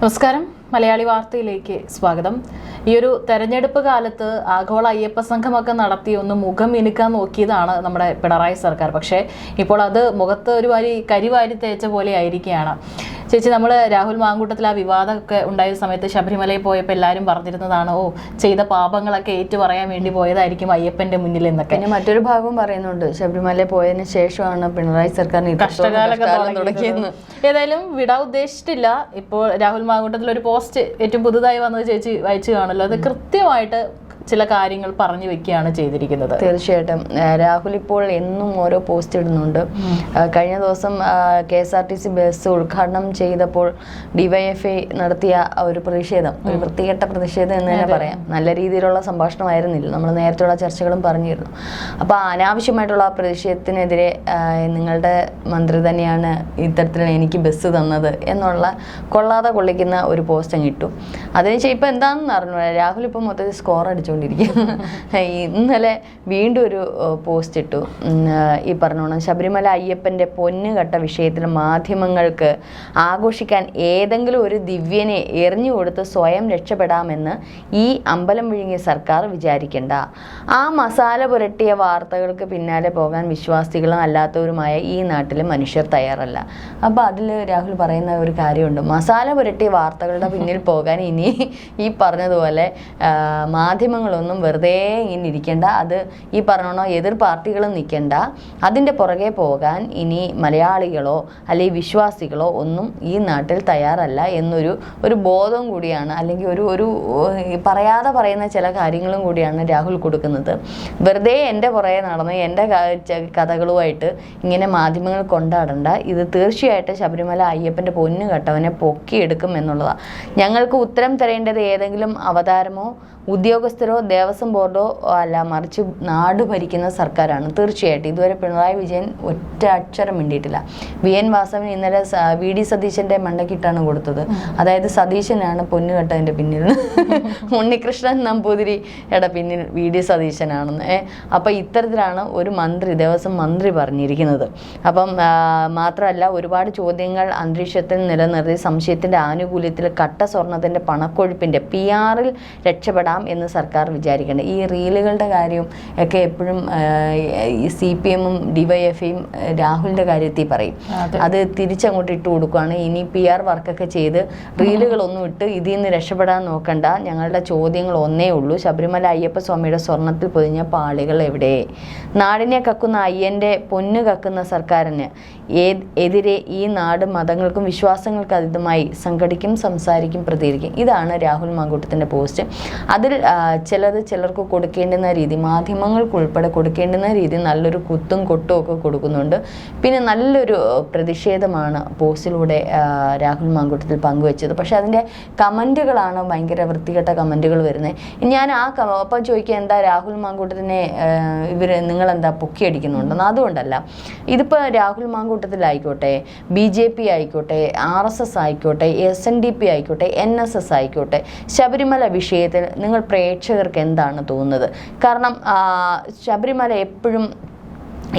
നമസ്കാരം. മലയാളി വാർത്തയിലേക്ക് സ്വാഗതം. ഈ ഒരു തെരഞ്ഞെടുപ്പ് കാലത്ത് ആഗോള അയ്യപ്പ സംഘമൊക്കെ നടത്തി ഒന്ന് മുഖം മിനുക്കാൻ നോക്കിയതാണ് നമ്മുടെ പിണറായി സർക്കാർ. പക്ഷേ ഇപ്പോൾ അത് മുഖത്ത് ഒരു വാരി കരിവാരി തേച്ച പോലെ ആയിരിക്കുകയാണ്. ചേച്ചി നമ്മൾ രാഹുൽ മാങ്കൂട്ടത്തിൽ ആ വിവാദമൊക്കെ ഉണ്ടായ സമയത്ത് ശബരിമലയിൽ പോയപ്പോൾ എല്ലാവരും പറഞ്ഞിരുന്നതാണ് ഓ ചെയ്ത പാപങ്ങളൊക്കെ ഏറ്റു പറയാൻ വേണ്ടി പോയതായിരിക്കും അയ്യപ്പന്റെ മുന്നിൽ എന്നൊക്കെ. പിന്നെ മറ്റൊരു ഭാഗവും പറയുന്നുണ്ട് ശബരിമലയിൽ പോയതിനു ശേഷമാണ് പിണറായി സർക്കാരിന് കഷ്ടകാലം തുടങ്ങിയെന്ന്. ഏതായാലും വിടാൻ ഉദ്ദേശിച്ചിട്ടില്ല. ഇപ്പോൾ രാഹുൽ മാങ്കൂട്ടത്തിൽ ഒരു പോസ്റ്റ് ഏറ്റവും പുതുതായി വന്നത് ചേച്ചി വായിച്ചു കാണല്ലോ അത് കൃത്യമായിട്ട് ചില കാര്യങ്ങൾ പറഞ്ഞു വെക്കുകയാണ് ചെയ്തിരിക്കുന്നത്. തീർച്ചയായിട്ടും. രാഹുൽ ഇപ്പോൾ എന്നും ഓരോ പോസ്റ്റ് ഇടുന്നുണ്ട്. കഴിഞ്ഞ ദിവസം K S R T C bus ഉദ്ഘാടനം ചെയ്തപ്പോൾ ഡിവൈഎഫ്ഐ നടത്തിയ ഒരു പ്രതിഷേധം. ഒരു വൃത്തികെട്ട പ്രതിഷേധം എന്ന് തന്നെ പറയാം. നല്ല രീതിയിലുള്ള സംഭാഷണമായിരുന്നില്ല. നമ്മൾ നേരത്തെയുള്ള ചർച്ചകളും പറഞ്ഞിരുന്നു. അപ്പോൾ അനാവശ്യമായിട്ടുള്ള ആ പ്രതിഷേധത്തിനെതിരെ നിങ്ങളുടെ മന്ത്രി തന്നെയാണ് ഇത്തരത്തിൽ എനിക്ക് ബസ് തന്നത് എന്നുള്ള കൊള്ളാതെ കൊള്ളിക്കുന്ന ഒരു പോസ്റ്റ് അങ്ങ് ഇട്ടു. അതിനുശേഷം ഇപ്പൊ എന്താണെന്ന് അറിഞ്ഞു രാഹുൽ ഇപ്പോൾ മൊത്തത്തിൽ സ്കോർ അടിച്ചുകൊണ്ടിരിക്കും ഇന്നലെ വീണ്ടും ഒരു പോസ്റ്റ് ഇട്ടു. ഈ പറഞ്ഞോണം. ശബരിമല അയ്യപ്പന്റെ പൊന്നുകെട്ട വിഷയത്തിൽ മാധ്യമങ്ങൾക്ക് ആഘോഷിക്കാൻ ഏതെങ്കിലും ഒരു ദിവ്യനെ എറിഞ്ഞു കൊടുത്ത് സ്വയം രക്ഷപ്പെടാമെന്ന് ഈ അമ്പലം വിഴുങ്ങിയ സർക്കാർ വിചാരിക്കേണ്ട. ആ മസാല പുരട്ടിയ വാർത്തകൾക്ക് പിന്നാലെ പോകാൻ വിശ്വാസികളും അല്ലാത്തവരുമായ ഈ നാട്ടിൽ മനുഷ്യർ തയ്യാറല്ല. അപ്പോൾ അതിൽ രാഹുൽ പറയുന്ന ഒരു കാര്യമുണ്ട്. മസാല പുരട്ടിയ വാർത്തകളുടെ പിന്നിൽ പോകാൻ ഇനി ഈ പറഞ്ഞതുപോലെ ആ, മാധ്യമങ്ങളൊന്നും വെറുതെ ഇങ്ങനെ ഇരിക്കേണ്ട. അത് ഈ പറഞ്ഞോ എതിർ പാർട്ടികളും നിൽക്കേണ്ട. അതിന്റെ പുറകെ പോകാൻ ഇനി മലയാളികളോ അല്ലെങ്കിൽ വിശ്വാസികളോ ഒന്നും ഈ നാട്ടിൽ തയ്യാറല്ല എന്നൊരു ഒരു ബോധം കൂടിയാണ്. അല്ലെങ്കിൽ ഒരു ഒരു പറയാതെ പറയുന്ന ചില കാര്യങ്ങളും കൂടിയാണ് രാഹുൽ കൊടുക്കുന്നത്. വെറുതെ എന്റെ പുറകെ നടന്ന് എന്റെ കഥകളുമായിട്ട് ഇങ്ങനെ മാധ്യമങ്ങൾ കൊണ്ടാടണ്ട. ഇത് തീർച്ചയായിട്ടും ശബരിമല അയ്യപ്പന്റെ പൊന്നു കെട്ടവനെ പൊക്കിയെടുക്കും എന്നുള്ളതാണ് ഞങ്ങൾക്ക് ഉത്തരം തരേണ്ടത് ഏതെങ്കിലും അവതാരമോ ഉദ്യോഗസ്ഥരോ ദേവസ്വം ബോർഡോ അല്ല മറിച്ച് നാട് ഭരിക്കുന്ന സർക്കാരാണ്. തീർച്ചയായിട്ടും ഇതുവരെ പിണറായി വിജയൻ ഒറ്റ അക്ഷരം മിണ്ടിയിട്ടില്ല. വി എൻ വാസവൻ ഇന്നലെ വി ഡി സതീശന്റെ മണ്ടക്കിട്ടാണ് കൊടുത്തത്. അതായത് സതീശനാണ് പൊന്നുകെട്ടതിന്റെ പിന്നിൽ ഉണ്ണികൃഷ്ണൻ നമ്പൂതിരിയുടെ പിന്നിൽ വി ഡി സതീശനാണെന്ന്. ഏ അപ്പം ഇത്തരത്തിലാണ് ഒരു മന്ത്രി ദേവസ്വം മന്ത്രി പറഞ്ഞിരിക്കുന്നത്. അപ്പം മാത്രമല്ല ഒരുപാട് ചോദ്യങ്ങൾ അന്തരീക്ഷത്തിൽ നിലനിർത്തി സംശയത്തിന്റെ ആനുകൂല്യത്തിൽ കട്ട സ്വർണത്തിന്റെ പണക്കൊഴുപ്പിന്റെ പി ആറിൽ രക്ഷപ്പെടാം എന്ന് സർക്കാർ വിചാരിക്കേണ്ടത് ഈ റീലുകളുടെ കാര്യം ഒക്കെ എപ്പോഴും സി പി എമ്മും ഡിവൈഎഫ്ഐയും രാഹുലിന്റെ കാര്യത്തിൽ പറയും. അതെ. അത് തിരിച്ചങ്ങോട്ട് ഇട്ട് കൊടുക്കുകയാണ് ഇനി പി ആർ വർക്കൊക്കെ ചെയ്ത് റീലുകളൊന്നും ഇട്ട് ഇതിൽ നിന്ന് രക്ഷപ്പെടാൻ നോക്കണ്ട. ഞങ്ങളുടെ ചോദ്യങ്ങൾ ഒന്നേ ഉള്ളൂ. ശബരിമല അയ്യപ്പ സ്വാമിയുടെ സ്വർണത്തിൽ പൊതിഞ്ഞ പാളികൾ എവിടെ? നാടിനെ കക്കുന്ന അയ്യന്റെ പൊന്നു കക്കുന്ന സർക്കാരിന് എതിരെ ഈ നാട് മതങ്ങൾക്കും വിശ്വാസങ്ങൾക്കും അതീതമായി സംഘടിക്കും സംസാരിക്കും പ്രതികരിക്കും. ഇതാണ് രാഹുൽ മാങ്കൂട്ടത്തിന്റെ പോസ്റ്റ്. അതിൽ ചിലത് ചിലർക്ക് കൊടുക്കേണ്ടുന്ന രീതി മാധ്യമങ്ങൾക്ക് ഉൾപ്പെടെ കൊടുക്കേണ്ടുന്ന രീതി നല്ലൊരു കുത്തും കൊട്ടും ഒക്കെ കൊടുക്കുന്നുണ്ട്. പിന്നെ നല്ലൊരു പ്രതിഷേധമാണ് പോസ്റ്റിലൂടെ രാഹുൽ മാങ്കൂട്ടത്തിൽ പങ്കുവച്ചത്. പക്ഷെ അതിന്റെ കമന്റുകളാണ് ഭയങ്കര വൃത്തികെട്ട കമന്റുകൾ വരുന്നത് ഞാൻ ആ അപ്പം ചോദിക്കുക എന്താ രാഹുൽ മാങ്കൂട്ടത്തിനെ ഇവർ നിങ്ങളെന്താ പൊക്കിയടിക്കുന്നുണ്ടെന്ന്? അതുകൊണ്ടല്ല. ഇതിപ്പോൾ രാഹുൽ മാങ്കൂട്ടത്തിലായിക്കോട്ടെ ബി ജെ പി ആയിക്കോട്ടെ ആർ എസ് എസ് ആയിക്കോട്ടെ എസ് എൻ ഡി പി ആയിക്കോട്ടെ എൻ എസ് എസ് ആയിക്കോട്ടെ ശബരിമല വിഷയത്തിൽ നിങ്ങൾ പ്രേക്ഷകർക്ക് എന്താണ് തോന്നുന്നത്? കാരണം ശബരിമല എപ്പോഴും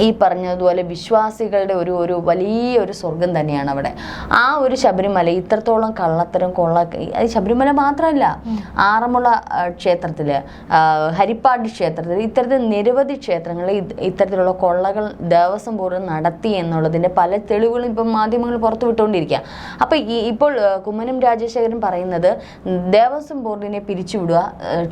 ഈ പറഞ്ഞതുപോലെ വിശ്വാസികളുടെ ഒരു ഒരു വലിയ ഒരു സ്വർഗം തന്നെയാണ് അവിടെ. ആ ഒരു ശബരിമല ഇത്രത്തോളം കള്ളത്തരം കൊള്ള ശബരിമല മാത്രമല്ല ആറന്മുള ക്ഷേത്രത്തിൽ ഹരിപ്പാട് ക്ഷേത്രത്തിൽ ഇത്തരത്തിൽ നിരവധി ക്ഷേത്രങ്ങളിൽ ഇത്തരത്തിലുള്ള കൊള്ളകൾ ദേവസ്വം ബോർഡ് നടത്തി എന്നുള്ളതിന്റെ പല തെളിവുകളും ഇപ്പം മാധ്യമങ്ങൾ പുറത്തു വിട്ടുകൊണ്ടിരിക്കുക അപ്പോൾ ഈ ഇപ്പോൾ കുമ്മനം രാജശേഖരൻ പറയുന്നത് ദേവസ്വം ബോർഡിനെ പിരിച്ചുവിടുക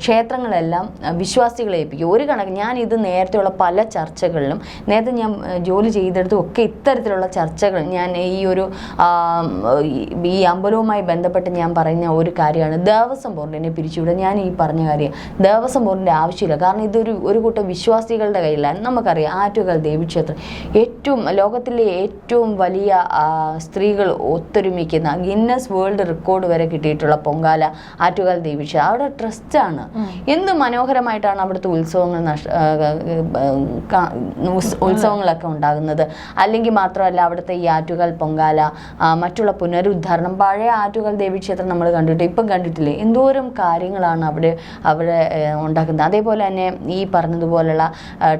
ക്ഷേത്രങ്ങളെല്ലാം വിശ്വാസികളെ ഏൽപ്പിക്കുക. ഒരു കണക്ക് ഞാൻ ഇത് നേരത്തെയുള്ള പല ചർച്ചകളിലും നേരത്തെ ഞാൻ ജോലി ചെയ്തെടുത്തും ഒക്കെ ഇത്തരത്തിലുള്ള ചർച്ചകൾ ഞാൻ ഈ ഒരു ഈ- അമ്പലവുമായി ബന്ധപ്പെട്ട് ഞാൻ പറയുന്ന ഒരു കാര്യമാണ്. ദേവസ്വം ബോർഡിനെ പിരിച്ചുവിടുക ഞാൻ ഈ പറഞ്ഞ കാര്യം ദേവസ്വം ബോർഡിന്റെ ആവശ്യമില്ല. കാരണം ഇതൊരു ഒരു കൂട്ടം വിശ്വാസികളുടെ കയ്യിലാണ് നമുക്കറിയാം ആറ്റുകൾ ദേവീക്ഷേത്രം ഏറ്റവും ലോകത്തിലെ ഏറ്റവും വലിയ സ്ത്രീകൾ ഒത്തൊരുമിക്കുന്ന ഗിന്നസ് വേൾഡ് റെക്കോർഡ് വരെ കിട്ടിയിട്ടുള്ള പൊങ്കാല ആറ്റുകൾ ദേവീക്ഷേത്രം. അവിടെ ട്രസ്റ്റാണ്. എന്ത് മനോഹരമായിട്ടാണ് അവിടുത്തെ ഉത്സവങ്ങൾ നഷ് ഉത്സവങ്ങളൊക്കെ ഉണ്ടാകുന്നത്. അല്ലെങ്കിൽ മാത്രമല്ല അവിടുത്തെ ഈ ആറ്റുകൾ പൊങ്കാല മറ്റുള്ള പുനരുദ്ധാരണം പഴയ ആറ്റുകാൽ ദേവീക്ഷേത്രം നമ്മൾ കണ്ടിട്ട് ഇപ്പം കണ്ടിട്ടില്ലേ? എന്തോരം കാര്യങ്ങളാണ് അവിടെ അവിടെ ഉണ്ടാക്കുന്നത്. അതേപോലെ തന്നെ ഈ പറഞ്ഞതുപോലുള്ള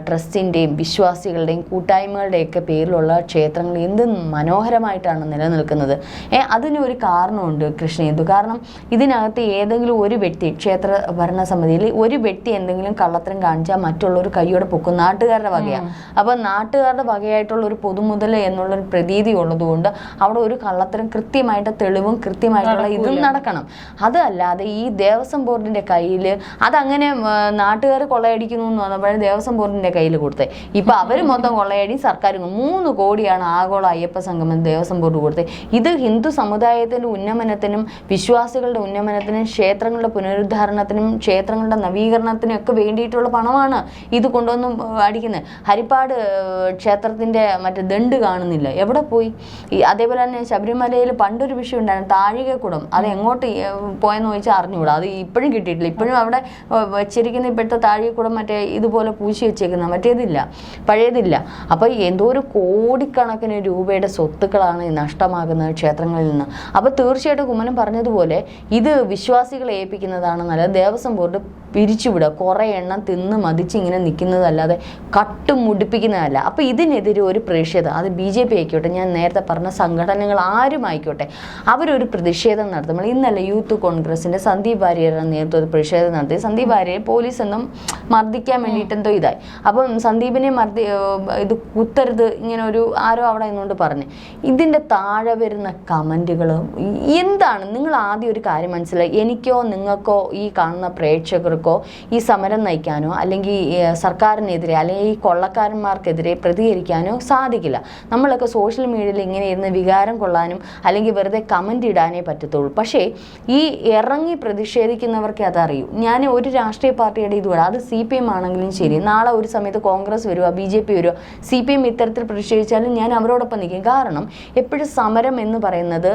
ട്രസ്റ്റിന്റെയും വിശ്വാസികളുടെയും കൂട്ടായ്മകളുടെയൊക്കെ പേരിലുള്ള ക്ഷേത്രങ്ങൾ എന്ത് മനോഹരമായിട്ടാണ് നിലനിൽക്കുന്നത്. ഏ അതിനൊരു കാരണമുണ്ട് കൃഷ്ണേന്ദു കാരണം? ഇതിനകത്ത് ഏതെങ്കിലും ഒരു വ്യക്തി ക്ഷേത്ര ഭരണസമിതിയിൽ ഒരു വ്യക്തി എന്തെങ്കിലും കള്ളത്തരം കാണിച്ചാൽ മറ്റുള്ളവർ കൈയോടെ പൊക്കും. നാട്ടുകാരുടെ വകയാണ് അപ്പൊ നാട്ടുകാരുടെ വകയായിട്ടുള്ള ഒരു പൊതുമുതൽ എന്നുള്ളൊരു പ്രതീതി ഉള്ളതുകൊണ്ട് അവിടെ ഒരു കള്ളത്തരം കൃത്യമായിട്ട് തെളിവും കൃത്യമായിട്ടുള്ള ഇതും നടക്കണം. അതല്ലാതെ ഈ ദേവസ്വം ബോർഡിന്റെ കയ്യിൽ അതങ്ങനെ നാട്ടുകാർ കൊള്ളയടിക്കുന്നു എന്ന് പറഞ്ഞപ്പോഴേ ദേവസ്വം ബോർഡിന്റെ കയ്യിൽ കൊടുത്തേ ഇപ്പൊ അവർ മൊത്തം കൊള്ളയടി സർക്കാർ മൂന്ന് കോടിയാണ് ആഗോള അയ്യപ്പ സംഗമം ദേവസ്വം ബോർഡ് കൊടുത്തേ ഇത് ഹിന്ദു സമുദായത്തിന്റെ ഉന്നമനത്തിനും വിശ്വാസികളുടെ ഉന്നമനത്തിനും ക്ഷേത്രങ്ങളുടെ പുനരുദ്ധാരണത്തിനും ക്ഷേത്രങ്ങളുടെ നവീകരണത്തിനും ഒക്കെ വേണ്ടിയിട്ടുള്ള പണമാണ് ഇത് കൊണ്ടുവന്ന് അടിക്കുന്നത്. ഹരിപ്പാട് ഏഹ്, ക്ഷേത്രത്തിന്റെ മറ്റേ ദണ്ട് കാണുന്നില്ല. എവിടെ പോയി? ഈ അതേപോലെ തന്നെ ശബരിമലയിൽ പണ്ടൊരു വിഷയം ഉണ്ടായിരുന്നു താഴികക്കുടം. അത് എങ്ങോട്ട് പോയെന്ന് ചോദിച്ചാൽ അറിഞ്ഞുകൂടാ. അത് ഇപ്പോഴും കിട്ടിയിട്ടില്ല. ഇപ്പോഴും അവിടെ വെച്ചിരിക്കുന്ന ഇപ്പോഴത്തെ താഴികക്കുടം മറ്റേ ഇതുപോലെ പൂശി വെച്ചേക്കുന്ന മറ്റേതില്ല പഴയതില്ല. അപ്പോൾ എന്തോ ഒരു കോടിക്കണക്കിന് രൂപയുടെ സ്വത്തുക്കളാണ് നഷ്ടമാകുന്നത് ക്ഷേത്രങ്ങളിൽ നിന്ന്. അപ്പോൾ തീർച്ചയായിട്ടും കുമ്മനം പറഞ്ഞതുപോലെ ഇത് വിശ്വാസികളെ ഏൽപ്പിക്കുന്നതാണ് നല്ലത്. ദേവസ്വം ബോർഡ് പിരിച്ചുവിടുക. കുറേ എണ്ണം തിന്ന് മതിച്ച് ഇങ്ങനെ നിൽക്കുന്നതല്ലാതെ കട്ടും മുടിപ്പിക്കുന്നതല്ല. അപ്പോൾ ഇതിനെതിരെ ഒരു പ്രതിഷേധം. അത് ബി ജെ പി ആയിക്കോട്ടെ ഞാൻ നേരത്തെ പറഞ്ഞ സംഘടനകൾ ആരും ആയിക്കോട്ടെ അവരൊരു പ്രതിഷേധം നടത്തുമ്പോൾ ഇന്നലെ യൂത്ത് കോൺഗ്രസിന്റെ സന്ദീപ് വാര്യരുടെ നേതൃത്വത്തിൽ പ്രതിഷേധം നടത്തി. സന്ദീപ് ഭാര്യയെ പോലീസ് എന്നും മർദ്ദിക്കാൻ വേണ്ടിയിട്ടെന്തോ ഇതായി. അപ്പം സന്ദീപിനെ മർദ്ദി ഇത് കുത്തരുത് ഇങ്ങനെ ഒരു ആരോ അവിടെ നിന്നുകൊണ്ട് പറഞ്ഞു. ഇതിന്റെ താഴെ വരുന്ന കമന്റുകൾ എന്താണ്? നിങ്ങൾ ആദ്യം ഒരു കാര്യം മനസ്സിലായി. എനിക്കോ നിങ്ങൾക്കോ ഈ കാണുന്ന പ്രേക്ഷകർക്കോ ഈ സമരം നയിക്കാനോ അല്ലെങ്കിൽ സർക്കാരിനെതിരെ അല്ലെങ്കിൽ ഈ കൊള്ളക്കാരന്മാർക്കെതിരെ പ്രതികരിക്കാനോ സാധിക്കില്ല. നമ്മളൊക്കെ സോഷ്യൽ മീഡിയയിൽ ഇങ്ങനെ ഇരുന്ന് വികാരം കൊള്ളാനും അല്ലെങ്കിൽ വെറുതെ കമന്റ് ഇടാനേ പറ്റത്തുള്ളൂ. പക്ഷേ ഈ ഇറങ്ങി പ്രതിഷേധിക്കുന്നവർക്ക് അതറിയൂ. ഞാൻ ഒരു രാഷ്ട്രീയ പാർട്ടിയുടെ ഇതുകൂടെ അത് സി പി എം ആണെങ്കിലും ശരി. നാളെ ഒരു സമയത്ത് കോൺഗ്രസ് വരുക ബി ജെ പി വരിക സി പി എം ഇത്തരത്തിൽ പ്രതിഷേധിച്ചാലും ഞാൻ അവരോടൊപ്പം നിൽക്കും. കാരണം എപ്പോഴും സമരം എന്ന് പറയുന്നത്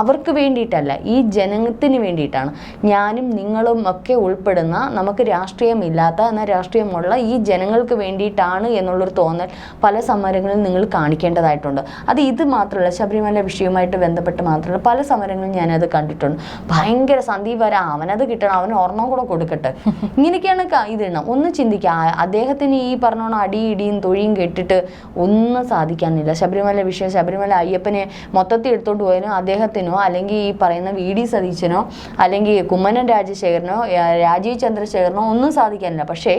അവർക്ക് വേണ്ടിയിട്ടല്ല. ഈ ജനത്തിന് വേണ്ടിയിട്ടാണ്. ഞാനും നിങ്ങളും ഒക്കെ ഉൾപ്പെടുന്ന നമുക്ക് രാഷ്ട്രീയമില്ലാത്ത എന്നാൽ രാഷ്ട്രീയമുള്ള ഈ ജനങ്ങൾക്ക് വേണ്ടിയിട്ടാണ് എന്നുള്ളൊരു തോന്നൽ പല സമരങ്ങളിൽ നിങ്ങൾ കാണിക്കേണ്ടതായിട്ടുണ്ട്. അത് ഇത് മാത്രമല്ല ശബരിമല വിഷയവുമായിട്ട് ബന്ധപ്പെട്ട് മാത്രമല്ല പല സമരങ്ങളും ഞാനത് കണ്ടിട്ടുണ്ട്. ഭയങ്കര സന്ദീപ് വര അവനത് കിട്ടണം അവന് ഒരെണ്ണം കൂടെ കൊടുക്കട്ടെ. ഇങ്ങനെയൊക്കെയാണ് ഇതിടണം ഒന്ന് ചിന്തിക്കുക അദ്ദേഹത്തിന് ഈ പറഞ്ഞോണം അടി ഇടിയും തൊഴിയും കെട്ടിട്ട് ഒന്നും സാധിക്കാനില്ല. ശബരിമല വിഷയം ശബരിമല അയ്യപ്പനെ മൊത്തത്തിൽ എടുത്തോണ്ട് പോയതിനോ അദ്ദേഹത്തിനോ അല്ലെങ്കിൽ ഈ പറയുന്ന വി ഡി സതീശനോ അല്ലെങ്കിൽ കുമ്മനം രാജശേഖരനോ ആ, രാജീവ് ചന്ദ്രശേഖരനോ ഒന്നും സാധിക്കാനില്ല. പക്ഷേ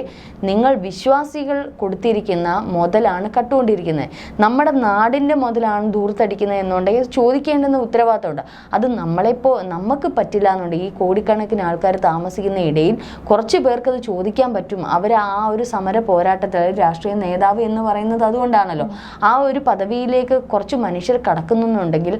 നിങ്ങൾ വിശ്വാസികൾ കൊടുത്തിരിക്കുന്ന മുതലാണ് കട്ടുകൊണ്ടിരിക്കുന്നത്. നമ്മുടെ നാടിന്റെ മുതലാണ് ദൂർത്തടിക്കുന്നത് എന്നുണ്ടെങ്കിൽ ചോദിക്കേണ്ടുന്ന ഉത്തരവാദിത്തമുണ്ട്. അത് നമ്മളെപ്പോൾ നമുക്ക് പറ്റില്ല എന്നുണ്ടെങ്കിൽ ഈ കോടിക്കണക്കിന് ആൾക്കാർ താമസിക്കുന്ന ഇടയിൽ കുറച്ച് പേർക്ക് അത് ചോദിക്കാൻ പറ്റും. അവർ ആ ഒരു സമര പോരാട്ടത്തിൽ രാഷ്ട്രീയ നേതാവ് എന്ന് പറയുന്നത് അതുകൊണ്ടാണല്ലോ. ആ ഒരു പദവിയിലേക്ക് കുറച്ച് മനുഷ്യർ കടക്കുന്നുണ്ടെങ്കിൽ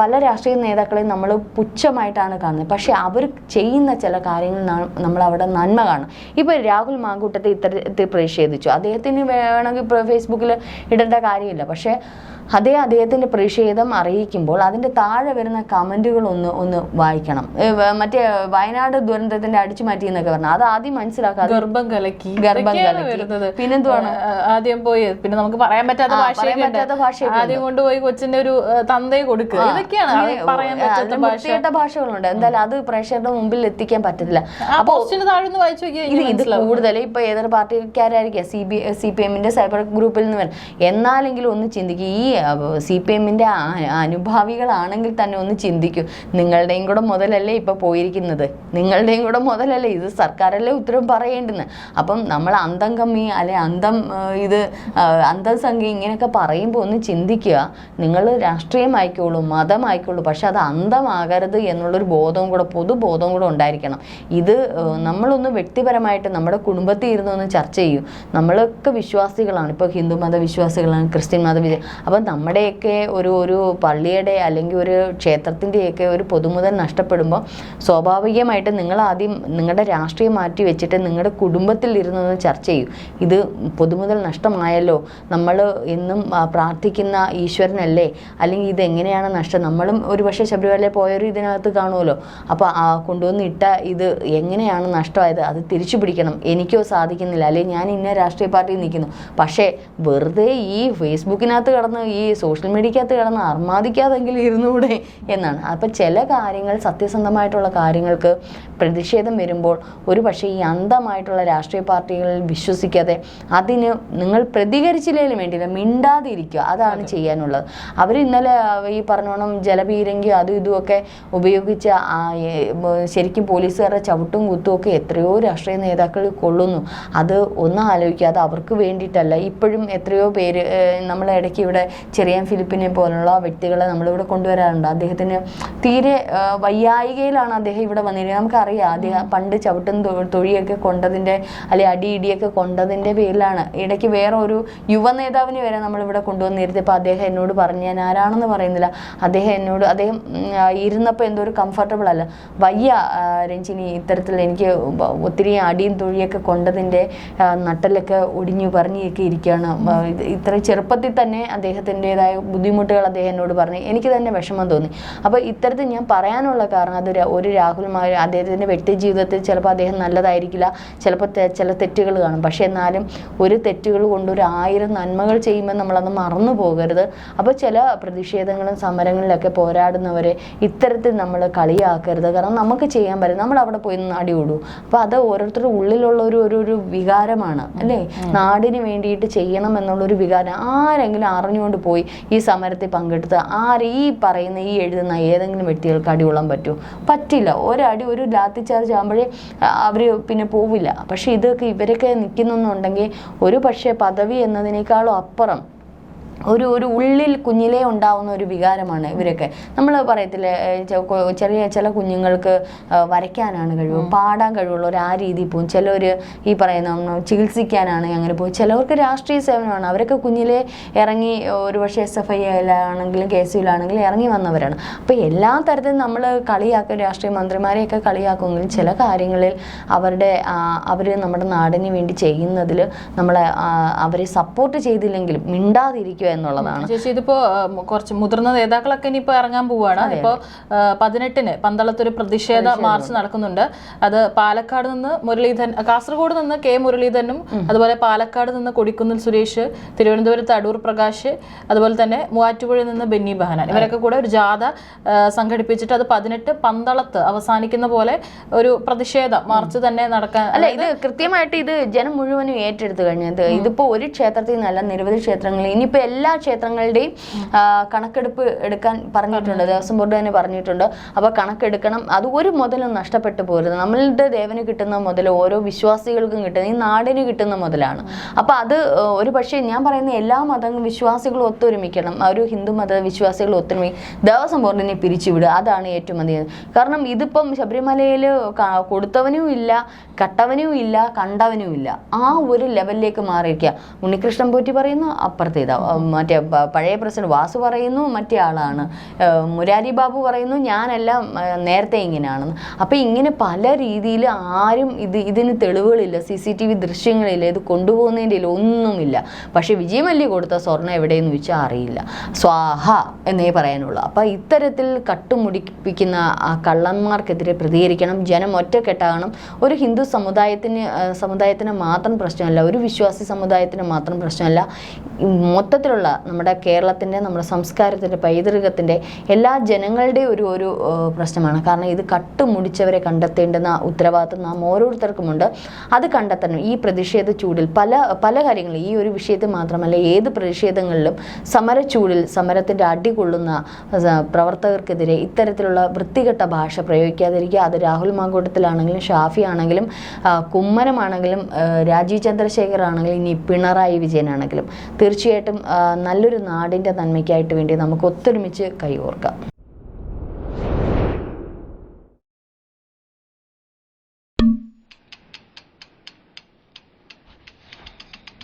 പല രാഷ്ട്രീയ നേതാക്കളെയും നമ്മൾ പുച്ഛമായിട്ടാണ് കാണുന്നത്. പക്ഷേ അവർ ചെയ്യുന്ന ചില കാര്യങ്ങൾ നമ്മൾ അവിടെ നന്മ കാണും. ഇപ്പോൾ രാഹുൽ മാങ്കൂട്ടത്തെ ഇത്തരത്തിൽ പ്രതിഷേധിച്ചു. അദ്ദേഹത്തിന് വേണമെങ്കിൽ ഫേസ്ബുക്കിൽ ഇടേണ്ട കാര്യമില്ല. പക്ഷേ അതേ അദ്ദേഹത്തിന്റെ പ്രതിഷേധം അറിയിക്കുമ്പോൾ അതിന്റെ താഴെ വരുന്ന കമന്റുകൾ ഒന്ന് ഒന്ന് വായിക്കണം. മറ്റേ വയനാട് ദുരന്തത്തിന്റെ അടിച്ചു മാറ്റി എന്നൊക്കെ പറഞ്ഞു അത് ആദ്യം മനസ്സിലാക്കാതെ ഗർഭം കലക്കി. ഗർഭം കലക്കി. പിന്നെന്തുവാണ്? ആദ്യം പോയി പിന്നെ നമുക്ക് പറയാൻ പറ്റാത്ത. പറ്റാത്ത ഭാഷ ആദ്യം കൊണ്ടുപോയി കൊച്ചിന്റെ ഒരു തന്തയെ കൊടുക്കുക ഇതൊക്കെയാണ് പറയാൻ പറ്റാത്ത ഭാഷകളുണ്ട്. എന്തായാലും അത് പ്രേക്ഷകരുടെ മുമ്പിൽ എത്തിക്കാൻ പറ്റത്തില്ല. അപ്പൊ വായിച്ചു ഇത് ഇത് കൂടുതൽ ഇപ്പൊ ഏതൊരു പാർട്ടിക്കാരായിരിക്കും? സി ബി സി പി എമ്മിന്റെ സൈബർ ഗ്രൂപ്പിൽ നിന്ന് വരും. എന്നാലെങ്കിലും ഒന്ന് ചിന്തിക്കുക ഈ സി പി എമ്മിന്റെ അനുഭാവികളാണെങ്കിൽ തന്നെ ഒന്ന് ചിന്തിക്കൂ. നിങ്ങളുടെയും കൂടെ മുതലല്ലേ ഇപ്പം പോയിരിക്കുന്നത്? നിങ്ങളുടെയും കൂടെ മുതലല്ലേ ഇത് സർക്കാരല്ലേ ഉത്തരം പറയേണ്ടെന്ന് അപ്പം നമ്മൾ അന്തം കമ്മി അല്ലെ അന്തം ഇത് അന്തസംഖ്യ ഇങ്ങനെയൊക്കെ പറയുമ്പോൾ ഒന്ന് ചിന്തിക്കുക. നിങ്ങൾ രാഷ്ട്രീയമായിക്കോളൂ മതമായിക്കോളൂ പക്ഷെ അത് അന്തമാകരുത് എന്നുള്ളൊരു ബോധവും കൂടെ പൊതുബോധവും കൂടെ ഉണ്ടായിരിക്കണം. ഇത് നമ്മളൊന്ന് വ്യക്തിപരമായിട്ട് നമ്മുടെ കുടുംബത്തിൽ ഇരുന്ന് ഒന്ന് ചർച്ച ചെയ്യൂ. നമ്മളൊക്കെ വിശ്വാസികളാണ്. ഇപ്പോൾ ഹിന്ദു മത വിശ്വാസികളാണ് ക്രിസ്ത്യൻ മത വിശ്വാ അപ്പം നമ്മുടെയൊക്കെ ഒരു ഒരു പള്ളിയുടെ അല്ലെങ്കിൽ ഒരു ക്ഷേത്രത്തിന്റെയൊക്കെ ഒരു പൊതുമുതൽ നഷ്ടപ്പെടുമ്പോൾ സ്വാഭാവികമായിട്ട് നിങ്ങൾ ആദ്യം നിങ്ങളുടെ രാഷ്ട്രീയം മാറ്റി വെച്ചിട്ട് നിങ്ങളുടെ കുടുംബത്തിൽ ഇരുന്ന് ചർച്ച ചെയ്യും. ഇത് പൊതുമുതൽ നഷ്ടമായല്ലോ. നമ്മൾ എന്നും പ്രാർത്ഥിക്കുന്ന ഈശ്വരനല്ലേ? അല്ലെങ്കിൽ ഇത് എങ്ങനെയാണ് നഷ്ടം? നമ്മളും ഒരു പക്ഷേ ശബരിമലയിൽ പോയവർ ഇതിനകത്ത് കാണുമല്ലോ. അപ്പോൾ ആ കൊണ്ടുവന്ന് ഇട്ട ഇത് എങ്ങനെയാണ് നഷ്ടമായത്? അത് തിരിച്ചു പിടിക്കണം. എനിക്കോ സാധിക്കുന്നില്ല. അല്ലെങ്കിൽ ഞാൻ ഇന്ന രാഷ്ട്രീയ പാർട്ടിയിൽ നിൽക്കുന്നു. പക്ഷേ വെറുതെ ഈ ഫേസ്ബുക്കിനകത്ത് കടന്ന് സോഷ്യൽ മീഡിയക്കകത്ത് കിടന്ന് അർമാദിക്കാതെങ്കിലും ഇരുന്നൂടെ എന്നാണ്. അപ്പം ചില കാര്യങ്ങൾ സത്യസന്ധമായിട്ടുള്ള കാര്യങ്ങൾക്ക് പ്രതിഷേധം വരുമ്പോൾ ഒരു പക്ഷേ ഈ അന്ധമായിട്ടുള്ള രാഷ്ട്രീയ പാർട്ടികളിൽ വിശ്വസിക്കാതെ അതിന് നിങ്ങൾ പ്രതികരിച്ചില്ലെങ്കിലും വേണ്ടിയില്ല മിണ്ടാതിരിക്കുക. അതാണ് ചെയ്യാനുള്ളത്. അവർ ഇന്നലെ ഈ പറഞ്ഞോണം ജലപീരങ്കി അതും ഇതുമൊക്കെ ഉപയോഗിച്ച ശരിക്കും പോലീസുകാരുടെ ചവിട്ടും കുത്തും ഒക്കെ എത്രയോ രാഷ്ട്രീയ നേതാക്കൾ കൊള്ളുന്നു. അത് ഒന്നും ആലോചിക്കാതെ അവർക്ക് വേണ്ടിയിട്ടല്ല. ഇപ്പോഴും എത്രയോ പേര് നമ്മളിടയ്ക്ക് നമ്മളെ ഇടയ്ക്ക് ഇവിടെ ചെറിയാൻ ഫിലിപ്പിനെ പോലുള്ള വ്യക്തികളെ നമ്മളിവിടെ കൊണ്ടുവരാറുണ്ട്. അദ്ദേഹത്തിന് തീരെ വയ്യായികയിലാണ് അദ്ദേഹം ഇവിടെ വന്നിരിക്കുന്നത് നമുക്കറിയാം അദ്ദേഹം പണ്ട് ചവിട്ടും തൊഴിയൊക്കെ കൊണ്ടതിന്റെ അല്ലെ അടി ഇടിയൊക്കെ കൊണ്ടതിന്റെ പേരിലാണ്. ഇടയ്ക്ക് വേറെ ഒരു യുവ നേതാവിനെ വരെ നമ്മളിവിടെ കൊണ്ടുവന്നിരുത്തിയപ്പോൾ അദ്ദേഹം എന്നോട് പറഞ്ഞു ഞാൻ ആരാണെന്ന് പറയുന്നില്ല. അദ്ദേഹം എന്നോട് അദ്ദേഹം ഇരുന്നപ്പോൾ എന്തോ ഒരു കംഫർട്ടബിൾ അല്ല. വയ്യ രഞ്ജിനി ഇത്തരത്തിൽ എനിക്ക് ഒത്തിരി അടിയും തൊഴിയൊക്കെ കൊണ്ടതിന്റെ നട്ടലൊക്കെ ഒടിഞ്ഞു പറഞ്ഞൊക്കെ ഇരിക്കുകയാണ് ഇത്ര ചെറുപ്പത്തിൽ തന്നെ അദ്ദേഹത്തിന്റെതായ ബുദ്ധിമുട്ടുകൾ അദ്ദേഹം എന്നോട് പറഞ്ഞു. എനിക്ക് തന്നെ വിഷമം തോന്നി. അപ്പോൾ ഇത്തരത്തിൽ ഞാൻ പറയാനുള്ള കാരണം അത് ഒരു- രാഹുൽ അദ്ദേഹത്തിന്റെ വ്യക്തി ജീവിതത്തിൽ ചിലപ്പോൾ അദ്ദേഹം നല്ലതായിരിക്കില്ല. ചിലപ്പോൾ ചില തെറ്റുകൾ കാണും. പക്ഷേ എന്നാലും ഒരു തെറ്റുകൾ കൊണ്ട് ഒരു ആയിരം നന്മകൾ ചെയ്യുമ്പോൾ നമ്മളത് മറന്നു പോകരുത്. അപ്പോൾ ചില പ്രതിഷേധങ്ങളും സമരങ്ങളിലൊക്കെ പോരാടുന്നവരെ ഇത്തരത്തിൽ നമ്മൾ കളിയാക്കരുത്. കാരണം നമുക്ക് ചെയ്യാൻ പറ്റും. നമ്മൾ അവിടെ പോയി അടികൂടും അപ്പോൾ അത് ഓരോരുത്തരുടെ ഉള്ളിലുള്ള ഒരു ഒരു വികാരമാണ്. അല്ലേ? നാടിന് വേണ്ടിയിട്ട് ചെയ്യണം എന്നുള്ളൊരു വികാരം. ആരെങ്കിലും അറിഞ്ഞുകൊണ്ട് പോയി ഈ സമരത്തിൽ പങ്കെടുത്ത് ആര് ഈ പറയുന്ന ഈ എഴുതുന്ന ഏതെങ്കിലും വ്യക്തികൾക്ക് അടികൊള്ളാൻ പറ്റുമോ പറ്റില്ല. ഒരടി ഒരു ലാത്തി ചാർജ് ആകുമ്പോഴേ അവർ പിന്നെ പോവില്ല. പക്ഷേ ഇതൊക്കെ ഇവരൊക്കെ നിൽക്കുന്നുണ്ടെങ്കിൽ ഒരു പക്ഷേ പദവി എന്നതിനേക്കാളും അപ്പുറം ഒരു ഒരു ഉള്ളിൽ കുഞ്ഞിലേ ഉണ്ടാവുന്ന ഒരു വികാരമാണ് ഇവരൊക്കെ. നമ്മൾ പറയത്തില്ലേ ചെറിയ ചില കുഞ്ഞുങ്ങൾക്ക് വരയ്ക്കാനാണ് കഴിവ്. പാടാൻ കഴിവുള്ളവർ ആ രീതിയിൽ പോകും ചിലർ ഈ പറയുന്ന ചികിത്സിക്കാനാണ് അങ്ങനെ പോകും ചിലവർക്ക് രാഷ്ട്രീയ സേവനമാണ്. അവരൊക്കെ കുഞ്ഞിലേ ഇറങ്ങി ഒരു പക്ഷേ എസ് എഫ് ഐ ആണെങ്കിലും കെ സി ആണെങ്കിലും ഇറങ്ങി വന്നവരാണ്. അപ്പോൾ എല്ലാ തരത്തിലും നമ്മൾ കളിയാക്കും രാഷ്ട്രീയ മന്ത്രിമാരെയൊക്കെ കളിയാക്കുമെങ്കിലും ചില കാര്യങ്ങളിൽ അവരുടെ അവർ നമ്മുടെ നാടിന് വേണ്ടി ചെയ്യുന്നതിൽ നമ്മളെ അവരെ സപ്പോർട്ട് ചെയ്തില്ലെങ്കിലും മിണ്ടാതിരിക്കുക എന്നുള്ളതാണ്. ചേച്ചി ഇതിപ്പോ കുറച്ച് മുതിർന്ന നേതാക്കളൊക്കെ ഇനിയിപ്പോ ഇറങ്ങാൻ പോവുകയാണ് ഇപ്പോ പതിനെട്ടിന് പന്തളത്തൊരു പ്രതിഷേധ മാർച്ച് നടക്കുന്നുണ്ട്. അത് പാലക്കാട് നിന്ന് മുരളീധരൻ കാസർഗോഡ് നിന്ന് കെ മുരളീധരനും അതുപോലെ പാലക്കാട് നിന്ന് കൊടിക്കുന്നിൽ സുരേഷ് തിരുവനന്തപുരത്ത് അടൂർ പ്രകാശ് അതുപോലെ തന്നെ മൂവാറ്റുപുഴയിൽ നിന്ന് ബെന്നി ബഹനാൻ. ഇവരൊക്കെ കൂടെ ഒരു ജാഥ സംഘടിപ്പിച്ചിട്ട് അത് പതിനെട്ട് പന്തളത്ത് അവസാനിക്കുന്ന പോലെ ഒരു പ്രതിഷേധ മാർച്ച് തന്നെ നടക്കാൻ അല്ല ഇത് കൃത്യമായിട്ട് ഇത് ജനം മുഴുവനും ഏറ്റെടുത്തു കഴിഞ്ഞത്. ഇതിപ്പോ ഒരു ക്ഷേത്രത്തിൽ നിന്നല്ല നിരവധി ക്ഷേത്രങ്ങളിൽ. ഇനിയിപ്പോ എല്ലാ ക്ഷേത്രങ്ങളുടെയും ആ, കണക്കെടുപ്പ് എടുക്കാൻ പറഞ്ഞിട്ടുണ്ട് ദേവസ്വം ബോർഡ് തന്നെ പറഞ്ഞിട്ടുണ്ട്. അപ്പൊ കണക്കെടുക്കണം. അത് ഒരു മുതലും നഷ്ടപ്പെട്ടു പോരുത്. നമ്മളുടെ ദേവന് കിട്ടുന്ന മുതൽ ഓരോ വിശ്വാസികൾക്കും കിട്ടുന്ന ഈ നാടിന് കിട്ടുന്ന മുതലാണ്. അപ്പൊ അത് ഒരു പക്ഷേ ഞാൻ പറയുന്ന എല്ലാ മത വിശ്വാസികളും ഒത്തൊരുമിക്കണം. ഒരു ഹിന്ദു മത വിശ്വാസികൾ ഒത്തൊരുമി ദേവസ്വം ബോർഡിനെ പിരിച്ചുവിടുക അതാണ് ഏറ്റവും അധികം. കാരണം ഇതിപ്പം ശബരിമലയിൽ കൊടുത്തവനും ഇല്ല കട്ടവനും ഇല്ല കണ്ടവനും ഇല്ല. ആ ഒരു ലെവലിലേക്ക് മാറിയിരിക്കുക ഉണ്ണികൃഷ്ണൻ പോറ്റി പറയുന്നു അപ്പുറത്തേതാ മറ്റേ പഴയ പ്രസിഡന്റ് വാസു പറയുന്നു മറ്റേ ആളാണ്. മുരാരി ബാബു പറയുന്നു ഞാനെല്ലാം നേരത്തെ ഇങ്ങനെയാണെന്ന് അപ്പോൾ ഇങ്ങനെ പല രീതിയിൽ ആരും ഇത് ഇതിന് തെളിവുകളില്ല സി സി ടി വി ദൃശ്യങ്ങളില്ല ഇത് കൊണ്ടുപോകുന്നതിന്റെ ഒന്നുമില്ല. പക്ഷേ വിജയമല്ലി കൊടുത്ത സ്വർണം എവിടെയെന്ന് ചോദിച്ചാൽ അറിയില്ല. സ്വാഹ എന്നേ പറയാനുള്ളൂ. അപ്പോൾ ഇത്തരത്തിൽ കട്ടുമുടിപ്പിക്കുന്ന കള്ളന്മാർക്കെതിരെ പ്രതികരിക്കണം. ജനം ഒറ്റക്കെട്ടാകണം. ഒരു ഹിന്ദു സമുദായത്തിന് സമുദായത്തിന് മാത്രം പ്രശ്നമല്ല ഒരു വിശ്വാസി സമുദായത്തിന് മാത്രം പ്രശ്നമല്ല. ഈ മൊത്തത്തിലുള്ള നമ്മുടെ കേരളത്തിന്റെ നമ്മുടെ സംസ്കാരത്തിന്റെ പൈതൃകത്തിന്റെ എല്ലാ ജനങ്ങളുടെ ഒരു ഒരു പ്രശ്നമാണ്. കാരണം ഇത് കട്ടുമുടിച്ചവരെ കണ്ടെത്തേണ്ടുന്ന ഉത്തരവാദിത്വം നാം ഓരോരുത്തർക്കുമുണ്ട്. അത് കണ്ടെത്തണം. ഈ പ്രതിഷേധ ചൂടിൽ പല പല കാര്യങ്ങളും ഈ ഒരു വിഷയത്തിൽ മാത്രമല്ല ഏത് പ്രതിഷേധങ്ങളിലും സമരച്ചൂടിൽ സമരത്തിന്റെ അടി കൊള്ളുന്ന പ്രവർത്തകർക്കെതിരെ ഇത്തരത്തിലുള്ള വൃത്തികെട്ട ഭാഷ പ്രയോഗിക്കാതിരിക്കുക. അത് രാഹുൽ മാങ്കൂട്ടത്തിലാണെങ്കിലും ഷാഫി ആണെങ്കിലും കുമ്മനമാണെങ്കിലും രാജീവ് ചന്ദ്രശേഖർ ആണെങ്കിലും ഇനി പിണറായി വിജയനാണെങ്കിലും. തീർച്ചയായിട്ടും നല്ലൊരു നാടിന്റെ നന്മയ്ക്കായിട്ട് വേണ്ടി നമുക്ക് ഒത്തൊരുമിച്ച് കൈകോർക്കാം.